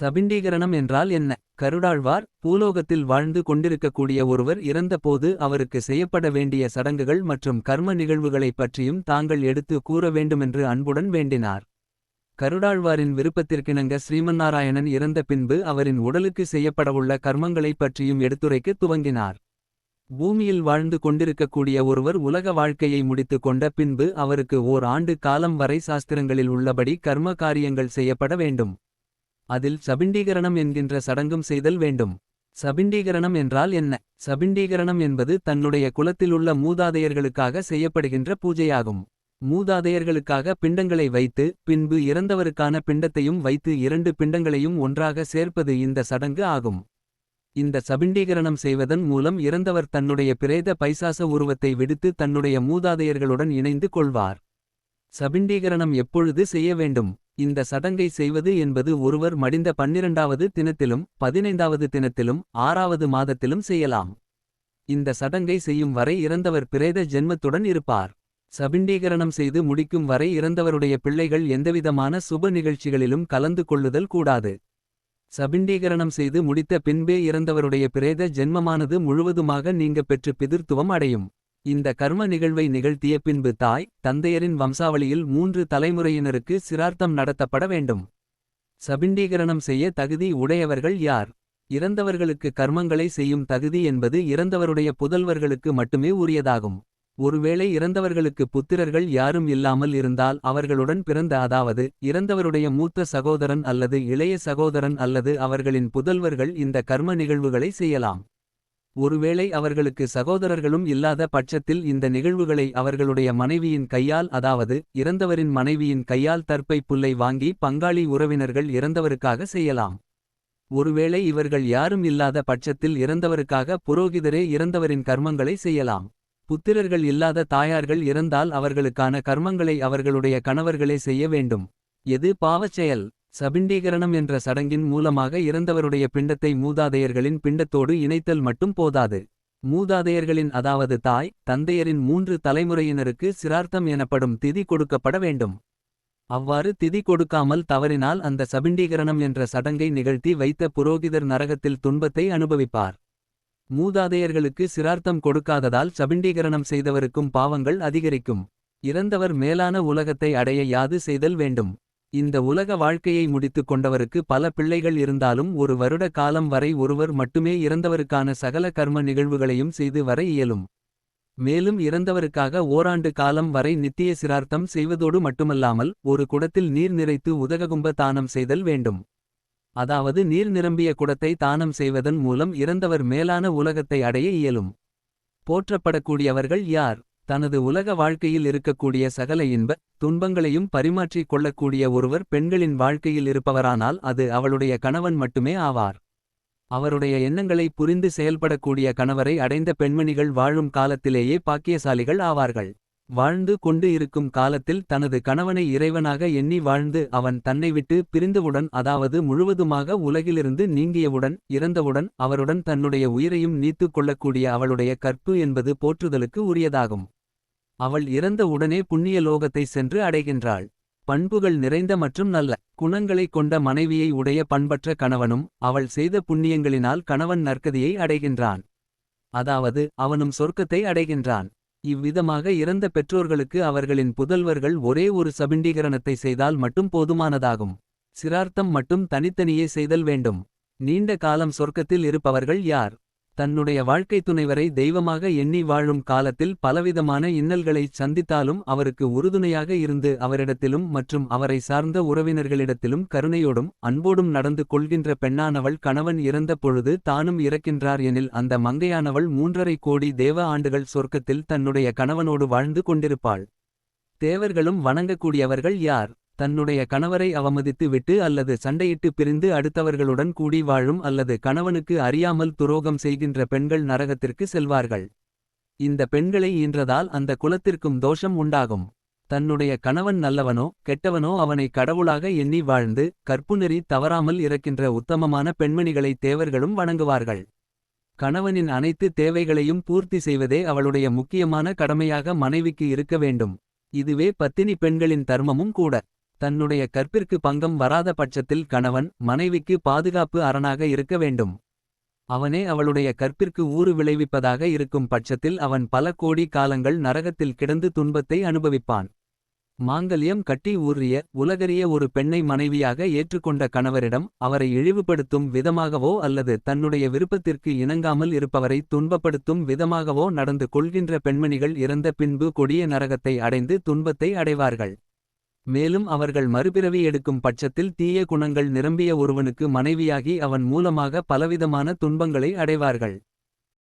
சபிண்டீகரணம் என்றால் என்ன? கருடாழ்வார் பூலோகத்தில் வாழ்ந்து கொண்டிருக்கக்கூடிய ஒருவர் இறந்தபோது அவருக்கு செய்யப்பட வேண்டிய சடங்குகள் மற்றும் கர்ம நிகழ்வுகளைப் பற்றியும் தாங்கள் எடுத்து கூற வேண்டுமென்று அன்புடன் வேண்டினார். கருடாழ்வாரின் விருப்பத்திற்கிணங்க ஸ்ரீமன்னாராயணன் இறந்த பின்பு அவரின் உடலுக்கு செய்யப்படவுள்ள கர்மங்களைப் பற்றியும் எடுத்துரைக்க துவங்கினார். பூமியில் வாழ்ந்து கொண்டிருக்கக்கூடிய ஒருவர் உலக வாழ்க்கையை முடித்துக் கொண்ட பின்பு அவருக்கு ஓர் ஆண்டு காலம் வரை சாஸ்திரங்களில் உள்ளபடி கர்ம காரியங்கள் செய்யப்பட வேண்டும். அதில் சபிண்டீகரணம் என்கின்ற சடங்கும் செய்தல் வேண்டும். சபிண்டீகரணம் என்றால் என்ன? சபிண்டீகரணம் என்பது தன்னுடைய குலத்திலுள்ள மூதாதையர்களுக்காக செய்யப்படுகின்ற பூஜையாகும். மூதாதையர்களுக்காக பிண்டங்களை வைத்து பின்பு இறந்தவருக்கான பிண்டத்தையும் வைத்து இரண்டு பிண்டங்களையும் ஒன்றாக சேர்ப்பது இந்த சடங்கு ஆகும். இந்த சபிண்டீகரணம் செய்வதன் மூலம் இறந்தவர் தன்னுடைய பிரேத பைசாச உருவத்தை விடுத்து தன்னுடைய மூதாதையர்களுடன் இணைந்து கொள்வார். சபிண்டீகரணம் எப்பொழுது செய்ய வேண்டும்? இந்த சடங்கை செய்வது என்பது ஒருவர் மடிந்த பன்னிரண்டாவது தினத்திலும் பதினைந்தாவது தினத்திலும் ஆறாவது மாதத்திலும் செய்யலாம். இந்த சடங்கை செய்யும் வரை இறந்தவர் பிரேத ஜென்மத்துடன் இருப்பார். சபிண்டீகரணம் செய்து முடிக்கும் வரை இறந்தவருடைய பிள்ளைகள் எந்தவிதமான சுப நிகழ்ச்சிகளிலும் கலந்து கொள்ளுதல் கூடாது. சபிண்டீகரணம் செய்து முடித்த பின்பே இறந்தவருடைய பிரேத ஜென்மமானது முழுவதுமாக நீங்க பெற்று பிதிர்த்துவம் அடையும். இந்த கர்ம நிகழ்வை நிகழ்த்திய பின்பு தாய் தந்தையரின் வம்சாவளியில் மூன்று தலைமுறையினருக்கு சிரார்த்தம் நடத்தப்பட வேண்டும். சபிண்டீகரணம் செய்ய தகுதி உடையவர்கள் யார்? இறந்தவர்களுக்கு கர்மங்களை செய்யும் தகுதி என்பது இறந்தவருடைய புதல்வர்களுக்கு மட்டுமே உரியதாகும். ஒருவேளை இறந்தவர்களுக்கு புத்திரர்கள் யாரும் இல்லாமல் இருந்தால் அவர்களுடன் பிறந்த அதாவது இறந்தவருடைய மூத்த சகோதரன் அல்லது இளைய சகோதரன் அல்லது அவர்களின் புதல்வர்கள் இந்த கர்ம நிகழ்வுகளை செய்யலாம். ஒருவேளை அவர்களுக்கு சகோதரர்களும் இல்லாத பட்சத்தில் இந்த நிகழ்வுகளை அவர்களுடைய மனைவியின் கையால் அதாவது இறந்தவரின் மனைவியின் கையால் தற்பை புல்லை வாங்கி பங்காளி உறவினர்கள் இறந்தவருக்காக செய்யலாம். ஒருவேளை இவர்கள் யாரும் இல்லாத பட்சத்தில் இறந்தவருக்காக புரோகிதரே இறந்தவரின் கர்மங்களை செய்யலாம். புத்திரர்கள் இல்லாத தாயார்கள் இறந்தால் அவர்களுக்கான கர்மங்களை அவர்களுடைய கணவர்களே செய்ய வேண்டும். எது பாவச் செயல்? சபிண்டீகரணம் என்ற சடங்கின் மூலமாக இறந்தவருடைய பிண்டத்தை மூதாதையர்களின் பிண்டத்தோடு இணைத்தல் மட்டும் போதாது. மூதாதையர்களின் அதாவது தாய் தந்தையரின் மூன்று தலைமுறையினருக்கு சிரார்த்தம் எனப்படும் திதி கொடுக்கப்பட வேண்டும். அவ்வாறு திதி கொடுக்காமல் தவறினால் அந்த சபிண்டீகரணம் என்ற சடங்கை நிகழ்த்தி வைத்த புரோகிதர் நரகத்தில் துன்பத்தை அனுபவிப்பார். மூதாதையர்களுக்கு சிரார்த்தம் கொடுக்காததால் சபிண்டீகரணம் செய்தவருக்கும் பாவங்கள் அதிகரிக்கும். இறந்தவர் மேலான உலகத்தை அடைய யாது செய்தல் வேண்டும். இந்த உலக வாழ்க்கையை முடித்துக் கொண்டவருக்கு பல பிள்ளைகள் இருந்தாலும் ஒரு வருட காலம் வரை ஒருவர் மட்டுமே இறந்தவருக்கான சகல கர்ம நிகழ்வுகளையும் செய்து வர இயலும். மேலும் இறந்தவருக்காக ஓராண்டு காலம் வரை நித்திய சிரார்த்தம் செய்வதோடு மட்டுமல்லாமல் ஒரு குடத்தில் நீர் நிறைத்து உதககும்ப தானம் செய்தல் வேண்டும். அதாவது நீர் நிரம்பிய குடத்தை தானம் செய்வதன் மூலம் இறந்தவர் மேலான உலகத்தை அடைய இயலும். போற்றப்படக்கூடியவர்கள் யார்? தனது உலக வாழ்க்கையில் இருக்கக்கூடிய சகல இன்ப துன்பங்களையும் பரிமாற்றிக் கொள்ளக்கூடிய ஒருவர் பெண்களின் வாழ்க்கையில் இருப்பவரானால் அது அவளுடைய கணவன் மட்டுமே ஆவார். அவருடைய எண்ணங்களை புரிந்து செயல்படக்கூடிய கணவரை அடைந்த பெண்மணிகள் வாழும் காலத்திலேயே பாக்கியசாலிகள் ஆவார்கள். வாழ்ந்து கொண்டு இருக்கும் காலத்தில் தனது கணவனை இறைவனாக எண்ணி வாழ்ந்து அவன் தன்னை விட்டு பிரிந்தவுடன் அதாவது முழுவதுமாக உலகிலிருந்து நீங்கியவுடன் இறந்தவுடன் அவருடன் தன்னுடைய உயிரையும் நீத்துக் கொள்ளக்கூடிய அவளுடைய கற்பு என்பது போற்றுதலுக்கு உரியதாகும். அவள் இறந்த உடனே புண்ணிய லோகத்தை சென்று அடைகின்றாள். பண்புகள் நிறைந்த மற்றும் நல்ல குணங்களைக் கொண்ட மனைவியை உடைய பண்பற்ற கணவனும் அவள் செய்த புண்ணியங்களினால் கணவன் நற்கதியை அடைகின்றான். அதாவது அவனும் சொர்க்கத்தை அடைகின்றான். இவ்விதமாக இறந்த பெற்றோர்களுக்கு அவர்களின் புதல்வர்கள் ஒரே ஒரு சபிண்டீகரணத்தை செய்தால் மட்டும் போதுமானதாகும். சிரார்த்தம் மட்டும் தனித்தனியே செய்தல் வேண்டும். நீண்ட காலம் சொர்க்கத்தில் இருப்பவர்கள் யார்? தன்னுடைய வாழ்க்கைத் துணைவரை தெய்வமாக எண்ணி வாழும் காலத்தில் பலவிதமான இன்னல்களைச் சந்தித்தாலும் அவருக்கு உறுதுணையாக இருந்து அவரிடத்திலும் மற்றும் அவரை சார்ந்த உறவினர்களிடத்திலும் கருணையோடும் அன்போடும் நடந்து கொள்கின்ற பெண்ணானவள் கணவன் இறந்த பொழுது தானும் இறக்கின்றார் எனில் அந்த மங்கையானவள் மூன்றரை கோடி தேவ ஆண்டுகள் சொர்க்கத்தில் தன்னுடைய கணவனோடு வாழ்ந்து கொண்டிருப்பாள். தேவர்களும் வணங்கக்கூடியவர்கள் யார்? தன்னுடைய கணவரை அவமதித்து விட்டு அல்லது சண்டையிட்டு பிரிந்து அடுத்தவர்களுடன் கூடி வாழும் அல்லது கணவனுக்கு அறியாமல் துரோகம் செய்கின்ற பெண்கள் நரகத்திற்கு செல்வார்கள். இந்த பெண்களை ஈன்றதால் அந்த குலத்திற்கும் தோஷம் உண்டாகும். தன்னுடைய கணவன் நல்லவனோ கெட்டவனோ அவனை கடவுளாக எண்ணி வாழ்ந்து கற்புநெறி தவறாமல் இறக்கின்ற உத்தமமான பெண்மணிகளை தேவர்களும் வணங்குவார்கள். கணவனின் அனைத்து தேவைகளையும் பூர்த்தி செய்வதே அவளுடைய முக்கியமான கடமையாக மனைவிக்கு இருக்க வேண்டும். இதுவே பத்தினி பெண்களின் தர்மமும் கூட. தன்னுடைய கற்பிற்கு பங்கம் வராத பட்சத்தில் கணவன் மனைவிக்கு பாதுகாப்பு அரணாக இருக்க வேண்டும். அவனே அவளுடைய கற்பிற்கு ஊறு விளைவிப்பதாக இருக்கும் பட்சத்தில் அவன் பல கோடி காலங்கள் நரகத்தில் கிடந்து துன்பத்தை அனுபவிப்பான். மாங்கல்யம் கட்டி ஊறிய உலகறிய ஒரு பெண்ணை மனைவியாக ஏற்றுக்கொண்ட கணவரிடம் அவரை இழிவுபடுத்தும் விதமாகவோ அல்லது தன்னுடைய விருப்பத்திற்கு இணங்காமல் இருப்பவரை துன்பப்படுத்தும் விதமாகவோ நடந்து கொள்கின்ற பெண்மணிகள் இறந்த பின்பு கொடிய நரகத்தை அடைந்து துன்பத்தை அடைவார்கள். மேலும் அவர்கள் மறுபிறவி எடுக்கும் பட்சத்தில் தீய குணங்கள் நிரம்பிய ஒருவனுக்கு மனைவியாகி அவன் மூலமாக பலவிதமான துன்பங்களை அடைவார்கள்.